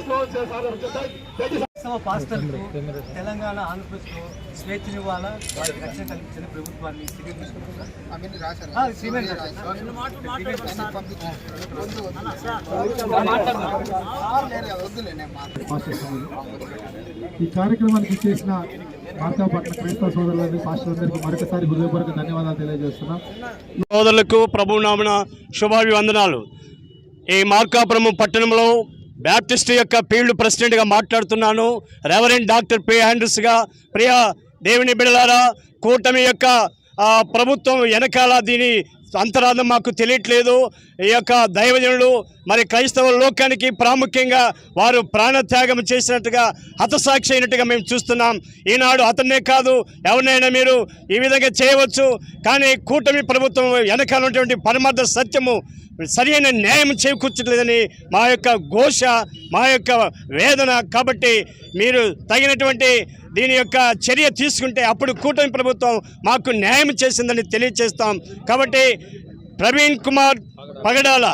Slogan చేస్తారు దయచేసి క్రైస్తవ పాస్టర్లకు తెలంగాణ ఆంధ్రప్రదేశ్లో స్వేచ్ఛనివ్వాలా వారికి రక్షణ కల్పించిన ప్రభుత్వాన్ని. ఈ కార్యక్రమానికి ఇచ్చేసిన మార్కాపట్నం క్రైస్తవ సోదరులందరికీ పాస్టర్లందరికీ మరొకసారి హృదయపూర్వక ధన్యవాదాలు తెలియజేస్తున్నాం. సోదరులకు ప్రభు నామన శుభాభివందనాలు. ఈ మార్కాపురం పట్టణంలో బ్యాప్టిస్ట్ యొక్క ఫీల్డ్ ప్రెసిడెంట్గా మాట్లాడుతున్నాను. రెవరెండ్ డాక్టర్ పి హ్యాండ్రస్గా ప్రియ దేవుని బిడలారా కూటమి యొక్క ప్రభుత్వం వెనకాల దీని అంతరాధం మాకు తెలియట్లేదు. ఈ యొక్క దైవజనులు మరి క్రైస్తవ లోకానికి ప్రాముఖ్యంగా వారు ప్రాణత్యాగం చేసినట్టుగా హతసాక్షి అయినట్టుగా మేము చూస్తున్నాం. ఈనాడు అతన్నే కాదు ఎవరినైనా మీరు ఈ విధంగా చేయవచ్చు. కానీ కూటమి ప్రభుత్వం వెనకాల ఉన్నటువంటి పరమార్థ సత్యము సరైన న్యాయం చేకూర్చట్లేదని మా యొక్క ఘోష మా యొక్క వేదన. కాబట్టి మీరు తగినటువంటి దీని యొక్క చర్య తీసుకుంటే అప్పుడు కూటమి ప్రభుత్వం మాకు న్యాయం చేసిందని తెలియజేస్తాం కాబట్టి ప్రవీణ్ కుమార్ పగడాల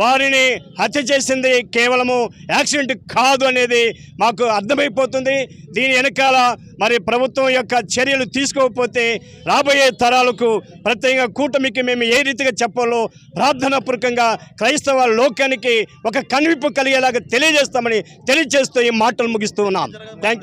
వారిని హత్య చేసింది కేవలము యాక్సిడెంట్ కాదు అనేది మాకు అర్థమైపోతుంది. దీని వెనకాల మరి ప్రభుత్వం యొక్క చర్యలు తీసుకోకపోతే రాబోయే తరాలకు ప్రత్యేకంగా కూటమికి మేము ఏ రీతిగా చెప్పాలో ప్రార్థనాపూర్వకంగా క్రైస్తవ లోకానికి ఒక కనువిప్పు కలిగేలాగా తెలియజేస్తామని తెలియజేస్తూ ఈ మాటలు ముగిస్తూ ఉన్నాం. థ్యాంక్